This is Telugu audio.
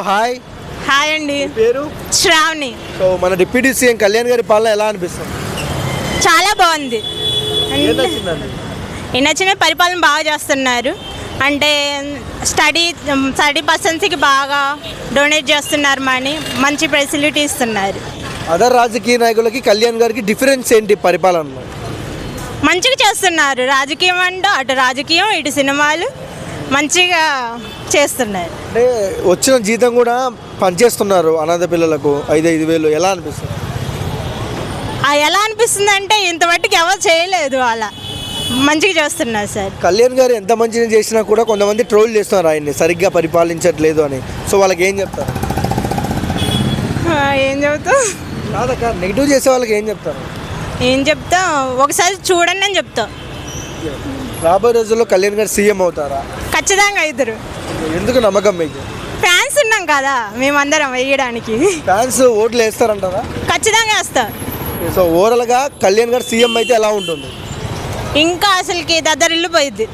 హాయ్ హాయ్ అండి. పేరు? శ్రావణి. సో మన డిప్యూటీ సీఎం కళ్యాణ్ గారి పాలన ఎలా అనిపిస్తుంది? చాలా బాగుంది. నచ్చిన పరిపాలన బాగా చేస్తున్నారు. అంటే స్టడీ స్టడీ పర్సన్స్కి బాగా డొనేట్ చేస్తున్నారు మనీ మంచి ఫెసిలిటీ ఇస్తున్నారు. అదర్ రాజకీయ నాయకులకి కళ్యాణ్ గారికి డిఫరెన్స్ ఏంటి పరిపాలనలో? మంచిగా చేస్తున్నారు. రాజకీయం అంటే అటు రాజకీయం ఇటు సినిమాలు. మంచిగా చేస్తున్నారు అంటే వచ్చిన జీతం కూడా పనిచేస్తున్నారు అనాథ పిల్లలకు ఐదు ఐదు వేలు. ఎలా అనిపిస్తుంది? ఎలా అనిపిస్తుంది అంటే ఇంతమట్టుకు ఎవరు చేయలేదు అలా. మంచిగా చేస్తున్నారు సార్. కళ్యాణ్ గారు ఎంత మంచిగా చేసినా కూడా కొంతమంది ట్రోల్ చేస్తున్నారు ఆయన్ని. సరిగ్గా పరిపాలించట్లేదు అని. సో వాళ్ళకి ఏం చెప్తారు? ఏం చెబుతాం కాదక్క నెగిటివ్ చేసే వాళ్ళకి ఏం చెప్తారు? ఏం చెప్తాం ఒకసారి చూడండి అని చెప్తాం రాబోయే రోజుల్లో కళ్యాణ్ గారు సీఎం అవుతారా? ఖచ్చితంగా ఇద్దరు. ఎందుకు నమ్మకం మీకు? ఫ్యాన్స్ ఉన్నాం కదా మేమందరం వేయడానికి. ఫ్యాన్స్ ఓట్లు వేస్తారంటారా? ఖచ్చితంగా వేస్తాం సో ఓవరాల్గా కళ్యాణ్ గారు సీఎం అయితే ఎలా ఉంటుంది? ఇంకా అసలుకి దద్దరిల్లు పోయిద్ది.